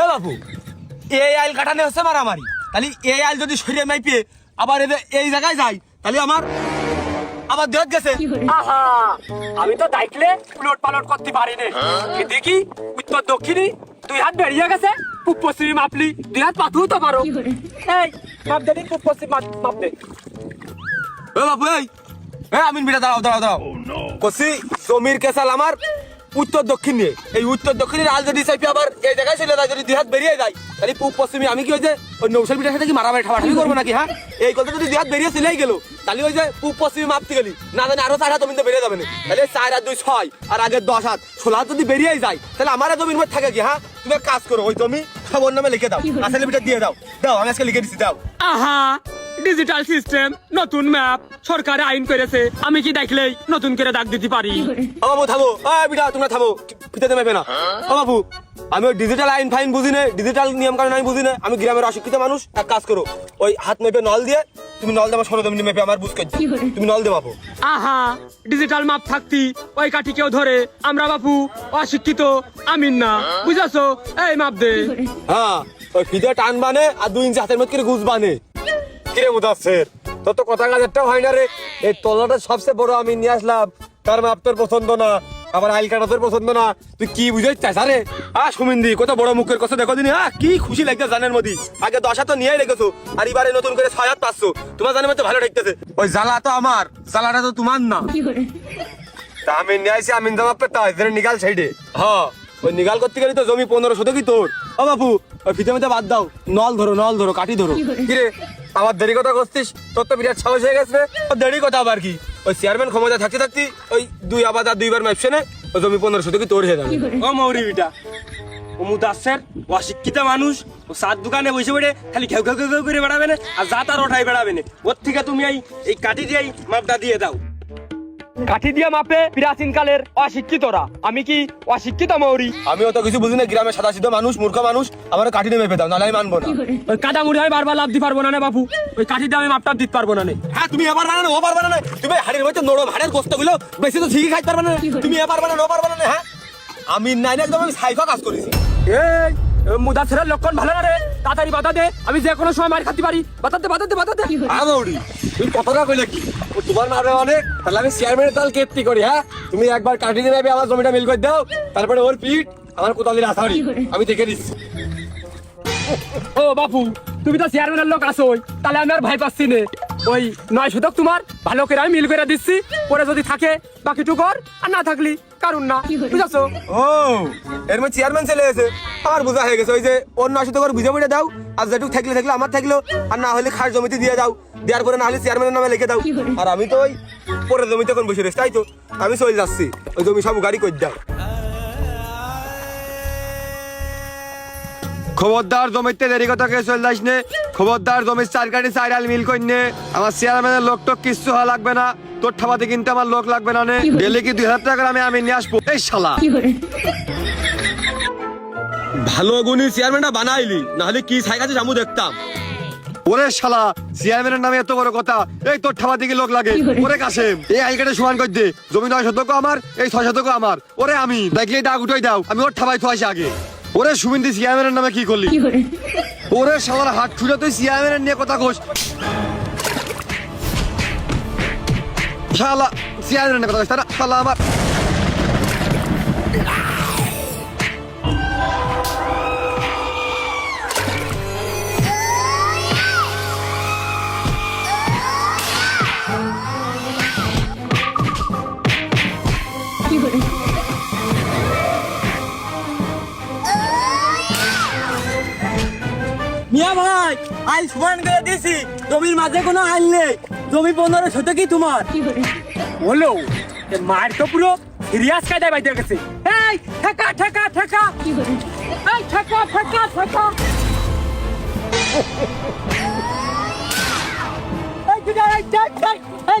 এ বাবু এই আইল কাটানে হচ্ছে মারামারি। তাহলে এই আইল যদি শরীরে মাইপিয়ে আবার এই জায়গায় যাই তাহলে আমার আবার দেহত গেছে। আহা আমি তো দেখলে উলট পালট করতে পারি না দেখি উত্তর দক্ষিণী দুই হাত বেরিয়ে গেছে। পূব পশ্চিমে মাপলি দুই হাত পাতুও তো পারো। এই মাপ পূব পশ্চিম এ বাবু এই এ আমিন বিটা দাঁড়াও দাঁড়াও দাঁড়াও। কসি জমির কেসাল আমার। উত্তর দক্ষিণ। নিয়ে এই উত্তর দক্ষিণের আল যদি চাইপি আবার এই জায়গায় চলে যায় যদি দুই হাত বেরিয়ে যায়। তাহলে পূব পশ্চিমে আমি কি হয়েছে ওই নৌশাল বিটার সাথে কি মারামারি ঠাবাঠাবি করব নাকি হ্যাঁ? এই কথা যদি দুই হাত বেরিয়ে চলেই গেল তাহলে ওই যে পূব পশ্চিমে মাপতে গেলি না জানি আরও চার হাত জমিতে বেরিয়ে যাবে না। তাহলে চার হাত দুই ছয় আর আগের দশ হাত। ষোলো হাত যদি বেরিয়ে যায় তাহলে আমার জমির মধ্যে থাকে কি হ্যাঁ? তুমি কাজ করো ওই জমি সব ওর নামে লিখে দাও আসলে বিটা দিয়ে দাও। দাও আমি আজকে লিখে দিচ্ছি দাও। আহা! ডিজিটাল সিস্টেম নতুন ম্যাপ সরকার আইন করেছে। আমি কি দেখলেই নতুন করে দাগ দিতে পারি? ও বাবু থামো। বিটা তোমরা থামো। ফিতে দেবে না। ও বাবু আমি ওই ডিজিটাল আইন ফাইন বুঝি না ডিজিটাল নিয়ম কানুন আমি বুঝি না আমি গ্রামের অশিক্ষিত মানুষ এক কাজ করো। ওই হাত মেপে নল দিয়ে তুমি নল দেবা সরো তুমি মেপে আমার বুঝ করছি। তুমি নল দে বাবু। আহা ডিজিটাল মাপ থাকতি ওই কাঠি কেউ ধরে। আমরা বাপু অশিক্ষিত আমিন না। বুঝাছো? এই মাপ দে। হ্যাঁ ওই ফিতে টান বানে আর দুই ইঞ্চি হাতের মধ্যে করে গুজ বানে। কিরে মুদাসের তোর তো কথা কাজেরটাও হয় না রে। এই তলাটা সবচেয়ে বড় আমি নিয়ে আসলাম। তার মাপ তোর পছন্দ না। আবার আইল কাটা তোর পছন্দ না। তুই কি বুঝে চাস আরে? আ সুমিন্দি কত বড় মুখের কথা দেখো দিনি হ্যাঁ কি খুশি লাগছে জানের মধ্যে। আগে দশ তো নিয়েই রেখেছো আর এবারে নতুন করে ছয় হাত পাচ্ছ। তোমার জানের মধ্যে ভালো ঠেকতেছে। ওই জ্বালা তো আমার জ্বালাটা তো তোমার না। তা আমি নিয়ে আসি আমি জমা পেতা এদের নিগাল সাইডে। হ্যাঁ ওই নিগাল করতে গেলে তো জমি পনেরো শত কি তোর। ও বাবু ওই ফিতে মিতে বাদ দাও। নল ধরো নল ধরো কাটি ধরো। কিরে? আমার দেরি কথা করছিস? তোর তো বিরাট সাহস হয়ে গেছে ও দেরি কথা আবার কি? ওই চেয়ারম্যান ক্ষমতা থাকতে থাকতে ওই দুই আবার আর দুইবার ম্যাপশনে ওই জমি পনেরোশো থেকে তোর হয়ে যাবে। ও মৌরি বিটা। ও মুদাসের অশিক্ষিত মানুষ ও সাত দোকানে বসে বেড়ে খালি ঘেউ ঘেউ ঘেউ করে বেড়াবে না আর যা তার ওঠাই বেড়াবে না। ওর থেকে তুমি এই এই দিয়ে মাপটা দিয়ে দাও। কাঠি দিয়ে মাপে প্রাচীন কালের অশিক্ষিতরা। আমি কি অশিক্ষিত মৌরি? আমি অত কিছু বুঝি না গ্রামের সাদা সিধা মানুষ মূর্খ মানুষ আমার কাটি নিয়ে মেপে দাও নাহলে আমি মানবো না। ওই কাদা মুড়ি আমি বারবার লাভ দিতে পারব না বাপু। ওই কাঠি দিয়ে আমি মাপটা দিতে পারব না হ্যাঁ তুমি এবার বানানো ও পারবে না তুমি হাড়ের মধ্যে হাড়ের গোস্তগুলো বেশি তো ঠিকই খাইতে পারবে না তুমি এবার বানানো ও পারবে না হ্যাঁ? আমি নাই না একদম আমি সাইফা কাজ করেছি। এই মুদাসের লক্ষণ ভালো না রে? তাড়াতাড়ি বাধা দে আমি যে কোনো সময় মার খাতে পারি। বাতাতে বাতাতে বাতাতে আমৌরি তুমি কথাটা কইলে কি ও তোমার মারে অনেক। তাহলে আমি চেয়ারম্যানের তাল কেটতি করি হ্যাঁ? তুমি একবার কাটি দিয়ে নেবে আমার জমিটা মিল করে দাও। তারপরে ওর পিঠ আমার কোতালির আসারি আমি দেখে দিচ্ছি ও বাপু তুমি তো চেয়ারম্যানের লোক আসো তাহলে আমি আর ভয় পাচ্ছি নে। ওই নয় শতক তোমার ভালো করে আমি মিল করে দিচ্ছি। পরে যদি থাকে, বাকিটুকু কর, আর না থাকলি কারণ না। বুঝাছো? ও, এর মধ্যে চেয়ারম্যান চলে এসে আমার বোঝা হয়ে গেছে, ওই যে অন্য আসে তো বুঝে বুঝে দাও, আর যেটুকু থাকলে থাকলে, আমার থাকল, আর না হলে খাস জমিতে দিয়ে দাও। দেওয়ার পরে না হলে চেয়ারম্যানের নামে লিখে দাও। আর আমি তো ওই পরে জমিতে এখন বসে রয়েছি, তাই তো। আমি চলে যাচ্ছি, ওই জমি সব গাড়ি করে দাও। খবরদার জমিতে দেরি কথা কে চল যাস নে। খবরদার জমির চার কাটি চার আল মিল কইনে আমার চেয়ারম্যানের লোক টোক কিচ্ছু হওয়া লাগবে না। তোর ঠাবাতে কিনতে আমার লোক লাগবে না নে। ডেলি কি দুই হাজার টাকা আমি আমি নিয়ে আসব? এই শালা। ভালো গুণী চেয়ারম্যানটা বানাইলি নাহলে কি ছাই কাছে জামু দেখতাম। ওরে শালা চেয়ারম্যানের নামে এত বড় কথা। এই তোর ঠাবা দিকে লোক লাগে? ওরে কাসেম এই আই আইকাটে সমান করে দে। জমি নয় শতক আমার এই ছয় শতক আমার। ওরে আমি দেখলে ডাক উঠাই দাও। আমি ওর ঠাবাই থুয়াইছি আগে। ওরে সুমিন্দি সিয়ামের নামে কি করলি? ওরে সবার হাত ছুটে তুই সিয়ামের নিয়ে কথা কোস। শালা সিয়ামের নিয়ে কথা কোস তারা শালা আমার মিয়া ভাই আইল সমান করে দিয়েছি জমির মাঝে কোনো আইল নেই। জমি পনেরো শতকই তোমার? বলো মার তো পুরো সিরিয়াস কায়দায় বাইতে গেছে। এই ঠেকা ঠেকা ঠেকা। এই ঠেকা ঠেকা ঠেকা। এই কিনারে, দেখ, এই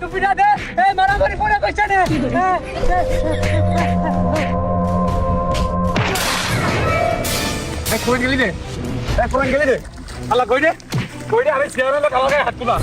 টুপিটা দে। এ মারামারি পরে কইছে রে এ, এ, এ কোন গেলি রে কোন গেলি রে আল্লাহ কই রে কই রে আমি চেয়ারের লোক আমাকে হাত তুলা।